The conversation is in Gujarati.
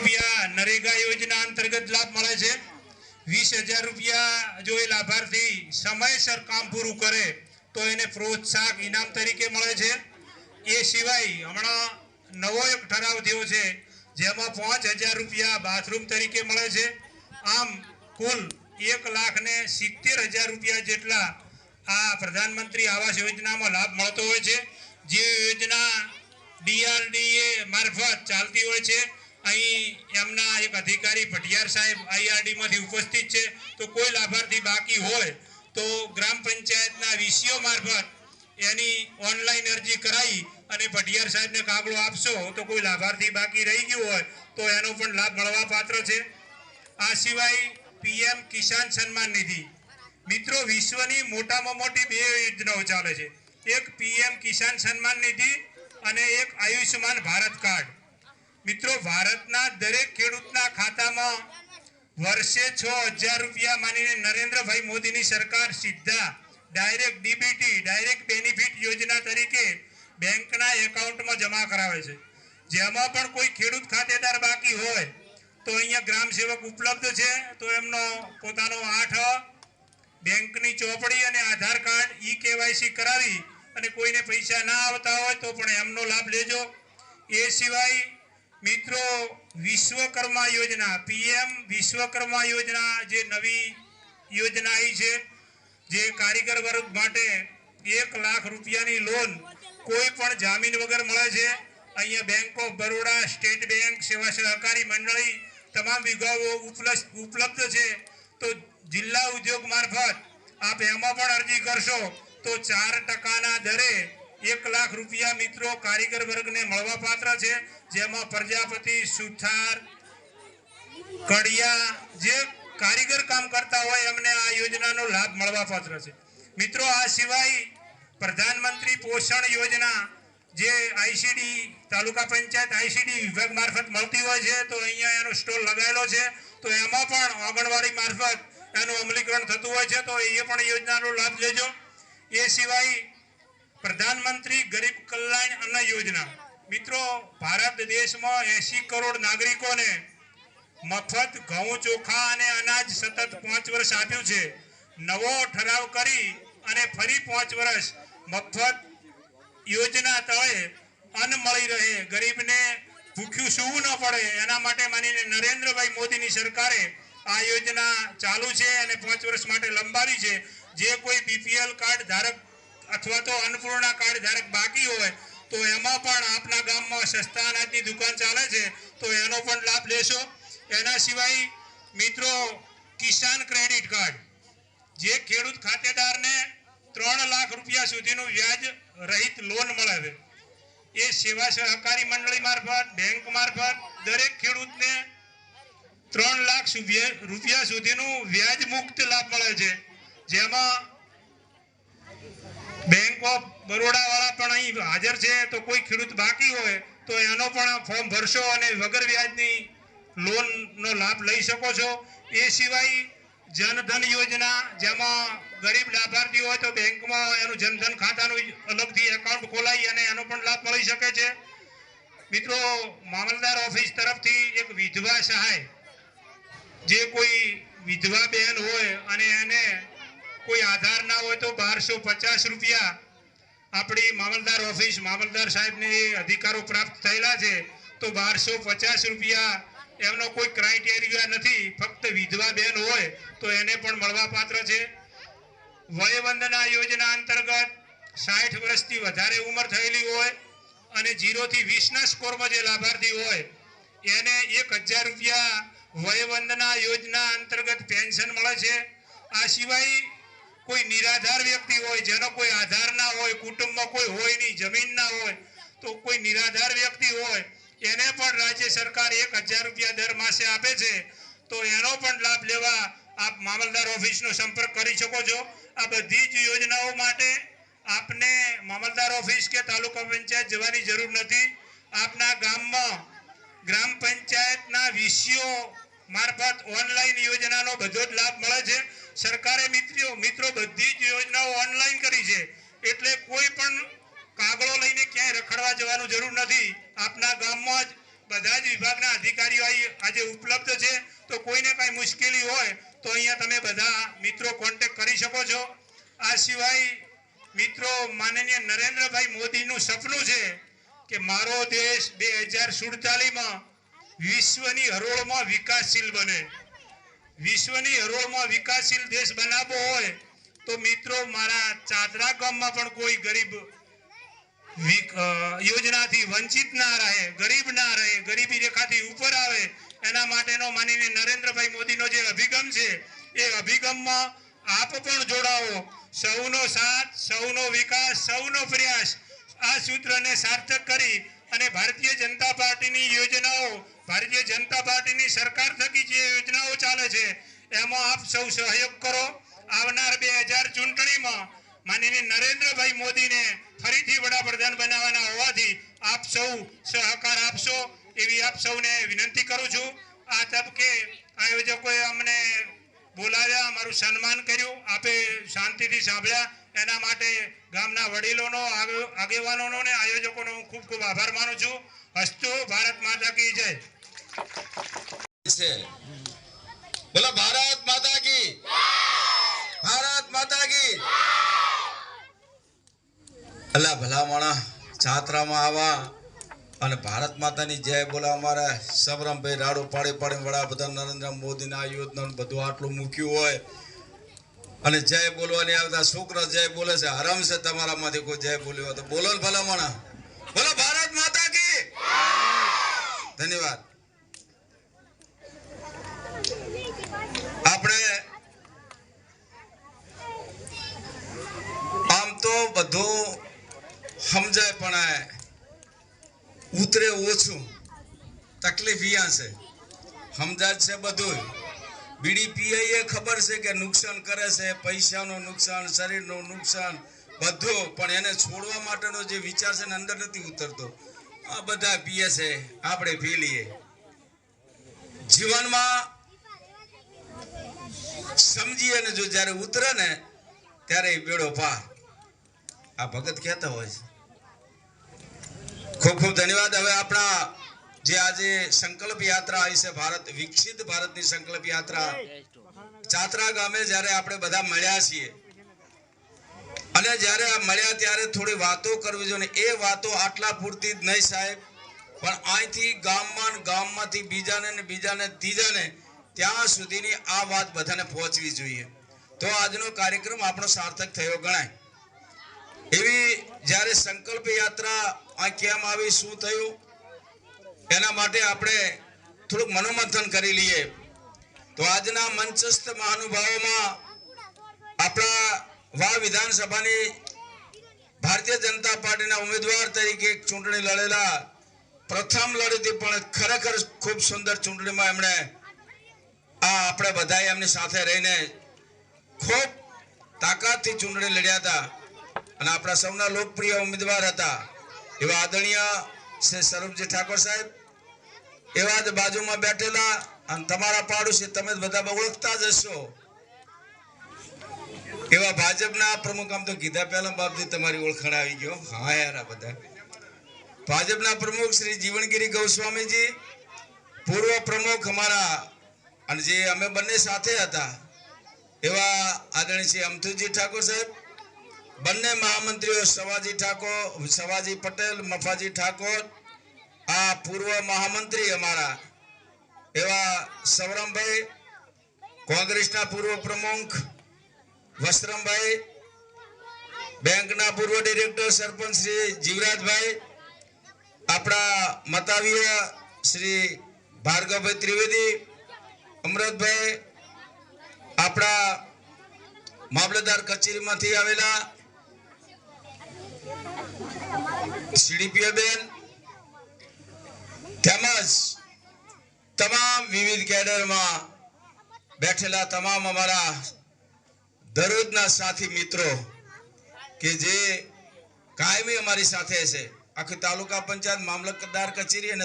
રૂપિયા નરેગા યોજના અંતર્ગત લાભ મળે છે. વીસ હજાર રૂપિયા જો એ લાભાર્થી સમયસર કામ પૂરું કરે, તો એને પ્રોત્સાહક ઇનામ તરીકે મળે છે. એ સિવાય હમણાં નવો ઠરાવ થયો છે, જેમાં પાંચ હજાર રૂપિયા બાથરૂમ તરીકે મળે છે. આમ કુલ એક લાખ ને સિત્તેર હજાર રૂપિયા જેટલા આ પ્રધાનમંત્રી આવાસ યોજનામાં લાભ મળતો હોય છે. જે યોજના ડીઆરડીએ મારફત ચાલતી હોય છે. અહીં એમના એક અધિકારી ભટિયાર સાહેબ આઈઆરડીમાંથી ઉપસ્થિત છે. તો કોઈ લાભાર્થી બાકી હોય તો ગ્રામ પંચાયતના વીસીઓ મારફત એની ઓનલાઈન અરજી કરાવી અને ભટિયાર સાહેબને કાગળો આપશો તો કોઈ લાભાર્થી બાકી રહી ગયું હોય તો એનો પણ લાભ મળવા પાત્ર છે. આ સિવાય પીએમ કિસાન સન્માન નિધિ. મિત્રો, વિશ્વની મોટામાં મોટી બે યોજનાઓ ચાલે છે. એક પીએમ કિસાન સન્માન નિધિ અને એક આયુષ્યમાન ભારત કાર્ડ. મિત્રો, ભારતના દરેક ખેડૂતના ખાતામાં વર્ષે છ હજાર રૂપિયા માનીને નરેન્દ્રભાઈ મોદીની સરકાર સીધા ડાયરેક્ટ ડીબીટી, ડાયરેક્ટ બેનિફિટ યોજના તરીકે બેંકના એકાઉન્ટમાં જમા કરાવે છે. જેમાં પણ કોઈ ખેડૂત ખાતેદાર બાકી હોય, તો અહીંયા ગ્રામ સેવક ઉપલબ્ધ છે. તો એમનો પોતાનો આઠ બેંકની ચોપડી અને આધાર કાર્ડ ઈ કેવાયસી કરાવી અને કોઈને પૈસા ના આવતા હોય તો પણ એમનો લાભ લેજો. એ સિવાય મિત્રો, વિશ્વકર્મા યોજના, પીએમ વિશ્વકર્મા યોજના જે નવી યોજના આવી છે, જે કારીગર વર્ગ માટે એક લાખ રૂપિયાની લોન કોઈ પણ જામીન વગર મળે છે. અહીંયા bank of Baroda state bank સેવા સહકારી મંડળી તમામ વિભાગો ઉપલબ્ધ છે. તો જિલ્લા ઉદ્યોગ મારફત આપ એમાં પણ અરજી કરશો તો ચાર ટકાના દરે એક લાખ રૂપિયા મિત્રો કારીગર વર્ગને મળવા પાત્ર છે, જેમાં પ્રજાપતિ, સુથાર, કડિયા જે કારીગર કામ કરતા હોય એમને આ યોજનાનો લાભ મળવા પાત્ર છે. મિત્રો, આ સિવાય પ્રધાનમંત્રી પોષણ યોજના જે આઈસીડી, તાલુકા પંચાયત આઈસીડી વિભાગ મારફત મળતી હોય છે, તો અહીંયા એનો સ્ટોલ લગાવેલો છે. તો એમાં પણ આંગણવાડી મારફત એનું અમલીકરણ થતું હોય છે, તો એ પણ યોજનાનો લાભ લેજો. એ સિવાય પ્રધાનમંત્રી ગરીબ કલ્યાણ અન્ન યોજના. મિત્રો, ભારત દેશમાં એસી કરોડ નાગરિકોને મફત ઘઉં, ચોખા અને અનાજ સતત પાંચ વર્ષ આપ્યું છે. નવો ઠરાવ કરી અને ફરી પાંચ વર્ષ મફત યોજના તળે અન્ન મળી રહે. ગરીબને ભૂખ્યું સૂવું ન પડે. એના માટે માનીને નરેન્દ્રભાઈ મોદીની સરકારે આ યોજના ચાલુ છે અને પાંચ વર્ષ માટે લંબાવી છે. જે કોઈ બીપીએલ કાર્ડ ધારક અથવા તો અન્નપૂર્ણા કાર્ડ ધારક બાકી હોય, તો એમાં પણ આપના ગામમાં સસ્તા અનાજની દુકાન ચાલે છે, તો એનો પણ લાભ લેશો. એના સિવાય મિત્રો, કિસાન ક્રેડિટ કાર્ડ. જે ખેડૂત ખાતેદારને ત્રણ લાખ રૂપિયા સુધીનું વ્યાજ રહિત લોન મળે છે. એ સેવા સહકારી મંડળી મારફત, બેંક મારફત દરેક ખેડૂતને ત્રણ લાખ રૂપિયા સુધીનું વ્યાજ મુક્ત લાભ મળે છે. જેમાં બેંક ઓફ બરોડા વાળા પણ અહીં હાજર છે, તો કોઈ ખેડૂત બાકી હોય, તો એનો પણ ફોર્મ ભરશો અને વગર વ્યાજની લોનનો લાભ લઈ શકો છો. એ સિવાય જનધન યોજના, જેમાં ગરીબ લાભાર્થી હોય તો બેંકમાં એનું જનધન ખાતાનું અલગથી એકાઉન્ટ ખોલાઈ અને એનો પણ લાભ મળી શકે છે. મિત્રો, મામલદાર ઓફિસ તરફથી એક વિધવા સહાય. જે કોઈ વિધવા બહેન હોય અને એને કોઈ આધાર ના હોય તો બારસો પચાસ રૂપિયા આપણી મામલદાર ઓફિસ, મામલદાર સાહેબને અધિકારો પ્રાપ્ત થયેલા છે, તો બારસો પચાસ રૂપિયા એમનો કોઈ ક્રાઇટેરિયા નથી, ફક્ત વિધવા બેન હોય તો એને પણ મળવાપાત્ર છે. વયવંદના યોજના અંતર્ગત સાઠ વર્ષથી વધારે ઉંમર થયેલી હોય અને જીરોથી વીસના સ્કોરમાં જે લાભાર્થી હોય, એને એક હજાર રૂપિયા વયવંદના યોજના અંતર્ગત પેન્શન મળે છે. આ સિવાય કોઈ નિરાધાર વ્યક્તિ હોય, જેનો કોઈ આધાર ના હોય, કુટુંબમાં કોઈ હોય નહીં, જમીન ના હોય, તો કોઈ નિરાધાર વ્યક્તિ હોય, એને પણ રાજ્ય સરકાર એક હજાર રૂપિયા દર માસે આપે છે, તો એનો પણ લાભ લેવા આપ મામલદાર ઓફિસનો સંપર્ક કરી શકો છો. આ બધી જ યોજનાઓ માટે આપને મામલદાર ઓફિસ કે તાલુકા પંચાયત જવાની જરૂર નથી. આપના ગામમાં ગ્રામ પંચાયતના વિષયો મારફત ઓનલાઈન યોજનાનો બધો જ લાભ મળે છે. સરકારે મિત્રો મિત્રો, બધી જ યોજનાઓ ઓનલાઈન કરી છે. એટલે કોઈ પણ કાગળો લઈને ક્યાંય રખડવા જવાનું જરૂર નથી. આપના ગામમાં જ બધા જ વિભાગના અધિકારીઓ આજે ઉપલબ્ધ છે. તો કોઈને કાંઈ મુશ્કેલી હોય તો અહીંયા તમે બધા મિત્રો કોન્ટેક કરી શકો છો. આ સિવાય મિત્રો, માનનીય નરેન્દ્રભાઈ મોદીનું સપનું છે કે મારો દેશ બે હજાર સુડતાલીસમાં વિશ્વની હરોળમાં વિકાસશીલ બને. વિશ્વની હરોળમાં વિકાસશીલ દેશ બનાવવો હોય તો મિત્રો, મારા ચાદરા ગામમાં પણ કોઈ ગરીબ યોજનાથી વંચિત ના રહે, ગરીબ ના રહે, ગરીબી રેખાથી ઉપર આવે, એના માટેનો માનીને નરેન્દ્રભાઈ મોદીનો જે અભિગમ છે, એ અભિગમમાં આપ પણ જોડાઓ સૌનો સાથ, સૌનો વિકાસ, સૌનો પ્રયાસ આ સૂત્રને સાર્થક કરી અને ભારતીય જનતા પાર્ટીની યોજનાઓ ભારતીય જનતા પાર્ટીની સરકાર થકી જે યોજનાઓ ચાલે છે, એમાં આપ સૌ સહયોગ કરો. આવનાર બે હજાર ચૂંટણીમાં માનીને નરેન્દ્રભાઈ મોદીને ફરીથી વડાપ્રધાન બનાવવાના હોવાથી આપ સૌ સહકાર આપશો એવી આપ સૌને વિનંતી કરું છું. આ તબકે આયોજકોએ અમને બોલાવ્યા, અમારું સન્માન કર્યું, આપે શાંતિથી સાંભળ્યા. એના માટે ગામના વડીલોનો આગેવાનોનો ને આયોજકોનો હું ખૂબ ખૂબ આભાર માનું છું. હસ્તુ ભારત માતા કી જય. છે. બોલો, ભારત માતા કી ભારત માતા કી અલ્લા ભલા માણા છાત્રામાં આવા અને ભારત માતાની જય બોલા અમારા. સબરમભાઈ રાડો પાડી પાડી વડાપ્રધાન નરેન્દ્ર મોદીના યોજનાનું બધું આટલું મૂક્યું હોય. અને જય બોલવાની આવતા શુક્ર જય બોલે છે. હરમ છે તમારામાંથી કોઈ જય બોલ્યો તો બોલો ભલા માણા બોલો, ભારત માતા કી ધન્યવાદ આપણે આમ તો બધું સમજાય પણ આ ઉતરે ઓછું. તકલીફ અહીંયા છે. સમજાય છે બધું બીડી પીઆઈ એ ખબર છે કે નુકસાન કરે છે, પૈસાનું નુકસાન, શરીરનું નુકસાન, બધું. પણ એને છોડવા માટેનો જે વિચાર છે ને અંદર નથી ઉતરતો. આ બધા પીએ છે, આપણે પી લઈએ. જીવનમાં સમજી અને જો જ્યારે ઉતરે ને ત્યારે એ બેડો પાર. આ ભગત કહેતા હોય છે. ખૂબ ખૂબ ધન્યવાદ. હવે આપણા જે આજે સંકલ્પ યાત્રા આવી છે ભારત, વિકસિત ભારતની સંકલ્પ યાત્રા. ચાતરા ગામે જ્યારે આપણે બધા મળ્યા છીએ, અને જ્યારે આ મળ્યા ત્યારે થોડી વાતો કરવી જોઈએ. એ વાતો આટલા પૂરતી જ નહીં સાહેબ, પણ અહીંથી ગામમાં ગામમાંથી બીજાને ને બીજાને ત્રીજાને ત્યાં સુધીની આ વાત બધાને પહોંચવી જોઈએ. તો આજનો કાર્યક્રમ આપણો સાર્થક થયો ગણાય. એવી જ્યારે સંકલ્પ યાત્રા આ કેમ આવી, શું થયું, એના માટે આપણે થોડુંક મનોમંથન કરી લઈએ. તો આજના મંચસ્થ મહાનુભાવોમાં આપણા વા વિધાનસભાની ભારતીય જનતા પાર્ટીના ઉમેદવાર તરીકે ચૂંટણી લડેલા, પ્રથમ લડીતી પણ ખરેખર ખૂબ સુંદર ચૂંટણીમાં એમણે આ આપણે બધાએ એમની સાથે રહીને ખૂબ તાકાતથી ચૂંટણી લડ્યા હતા. અને આપણા સૌના લોકપ્રિય ઉમેદવાર હતા એવા આદરણીય શ્રી સ્વરૂપજી ઠાકોર સાહેબ. એવા જ બાજુમાં બેઠેલા અને તમારા પાડોશી તમે બધા ઓળખતા જ હશો. એવા ભાજપના પ્રમુખ આમ તો કીધા પહેલા બાપજી તમારી ઓળખાણ આવી ગયો. હા યાર આ બધા. ભાજપના પ્રમુખ શ્રી જીવનગીરી ગૌસ્વામીજી, પૂર્વ પ્રમુખ અમારા અને જે અમે બંને સાથે હતા એવા આદરણીય શ્રી અમથુજી ઠાકોર સાહેબ બંને મહામંત્રીઓ સવાજી ઠાકોર, સવાજી પટેલ, મફાજી ઠાકોર, આ પૂર્વ મહામંત્રી અમારા, એવા સવરમભાઈ, કોંગ્રેસના પૂર્વ પ્રમુખ, વસ્ત્રમભાઈ, બેંકના પૂર્વ ડિરેક્ટર સરપંચ શ્રી જીવરાજભાઈ, આપણા મતાવીય શ્રી ભાર્ગવભાઈ ત્રિવેદી, અમૃતભાઈ, આપણા મામલતદાર કચેરીમાંથી આવેલા સીડીપીઓ તેમજ તમામ વિવિધ કેડરમાં બેઠેલા તમામ અમારા દરરોજના સાથી મિત્રો કે જે કાયમી અમારી સાથે છે. આખી તાલુકા પંચાયત, મામલતદાર કચેરી અને